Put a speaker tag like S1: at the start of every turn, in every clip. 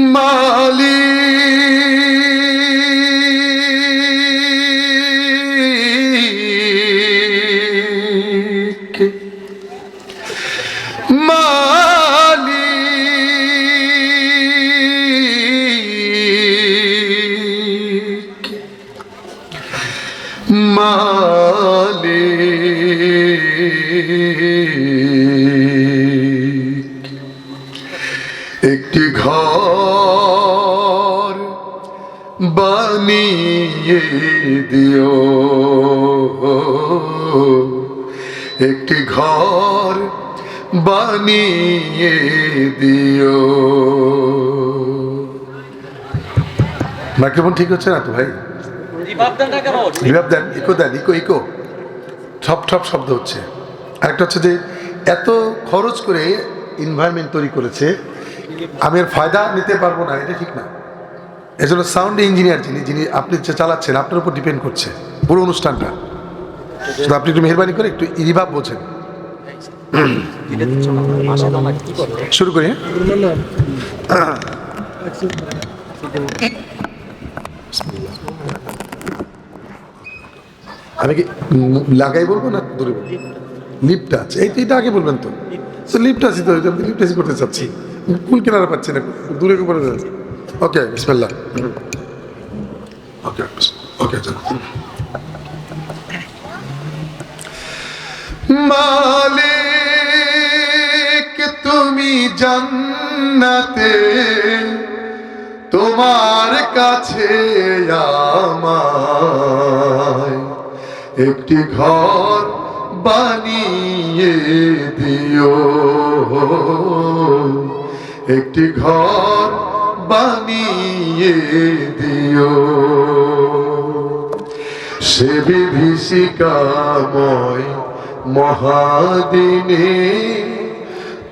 S1: মালিক মালিক বানিয়ে দিও। একটি ঘর বানিয়ে দিও। মাইক্রোফোন ঠিক হচ্ছে না তো ভাই?
S2: রিভাব দেন,
S1: ইকো দেন, ইকো ইকো। ঠপ ঠপ শব্দ হচ্ছে। আরেকটা হচ্ছে যে এত খরচ করে এনভায়রনমেন্ট তৈরি করেছে, আমি এর ফায়দা নিতে পারব না, এটা ঠিক না। এজন্য সাউন্ড ইঞ্জিনিয়ার যিনি যিনি আপনি যে চালাচ্ছেন, আপনার উপর ডিপেন্ড করছে পুরো অনুষ্ঠানটা। শুধু আপনি একটু মেহরবানি করে একটু রিভাব বোঝেন। শুরু করি হ্যাঁ? আমি কি লাগাই বলব না দূরে বলব? এই এটা আগে বলবেন তো। তো লিফট আছে তো লিফট আছে করতে চাচ্ছি। কুল কেনারা পাচ্ছি না, দূরে করে যাচ্ছি। ওকে বিসমিল্লাহ ওকে ওকে মালিক, তুমি জান্নাতে, তোমার কাছে আমায় একটি ঘর বানিয়ে দিও। একটি ঘর বানিয়ে দিও। সে বিভীষিকাময় মহাদিনে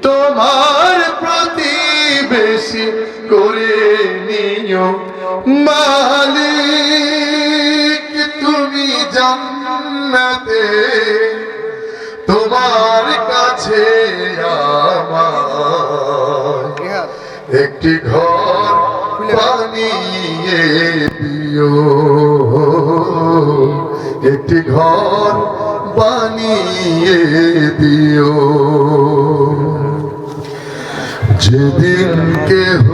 S1: তোমার প্রতিবেশী করে নিও। মালিক তুমি জান্নাতে তোমার কাছে আমার একটি ঘর বানিয়ে দিও। একটি ঘর বানিয়ে দিও। যেদিন কেহ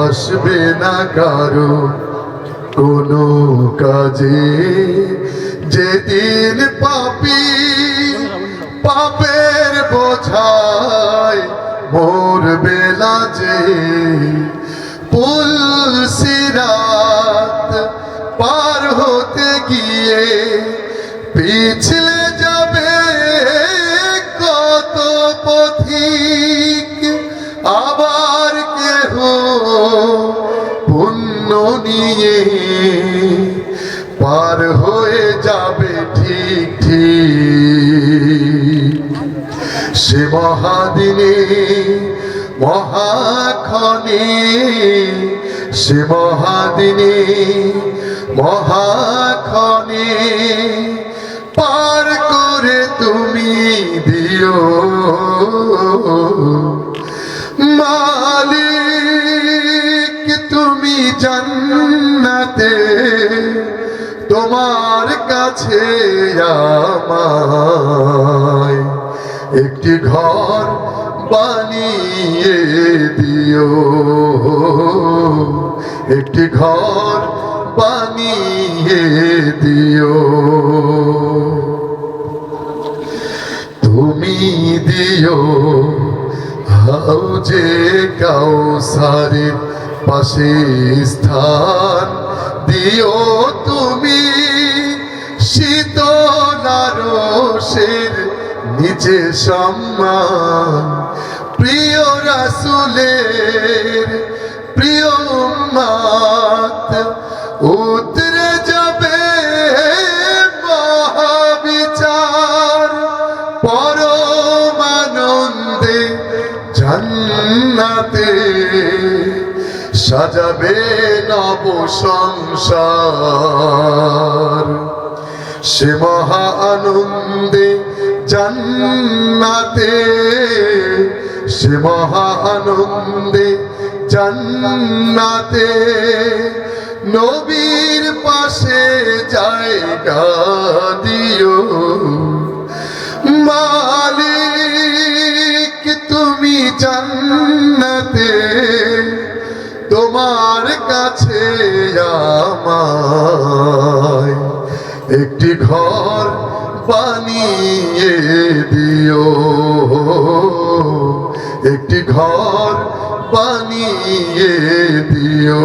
S1: আসবে না কারও কোনো কাজে, যেদিন পাপি পাপের বোঝায় মোর বেলা যে পার হতে গিয়ে পিছলে যাবে কত পথিক, আবার কেহ পুণ্য নিয়ে পার হয়ে যাবে ঠিক ঠিক। সে মহাদিনে মহাক্ষণে সে মহাদিনে মহাক্ষণে পার করে তুমি দিও। মালিক, তুমি জান্নাতে, তোমার কাছে আমায় একটি ঘর বানিয়ে দিও। একটি ঘর বানিয়ে দিও। তুমি দিও হাউজে কাউসারের পাশে স্থান। দিও তুমি শীতলারসের নিচে সম্মান। প্রিয় রাসুলের প্রিয় মাত সাজাবে নব সংসার। সে মহা আনন্দে জান্নাতে সে মহা আনন্দে জান্নাতে নবীর পাশে জায়গা দিও। মালিক, তুমি জান্নাতে, তোমার কাছে আমায় একটি ঘর বানিয়ে দিও। একটি ঘর বানিয়ে দিও।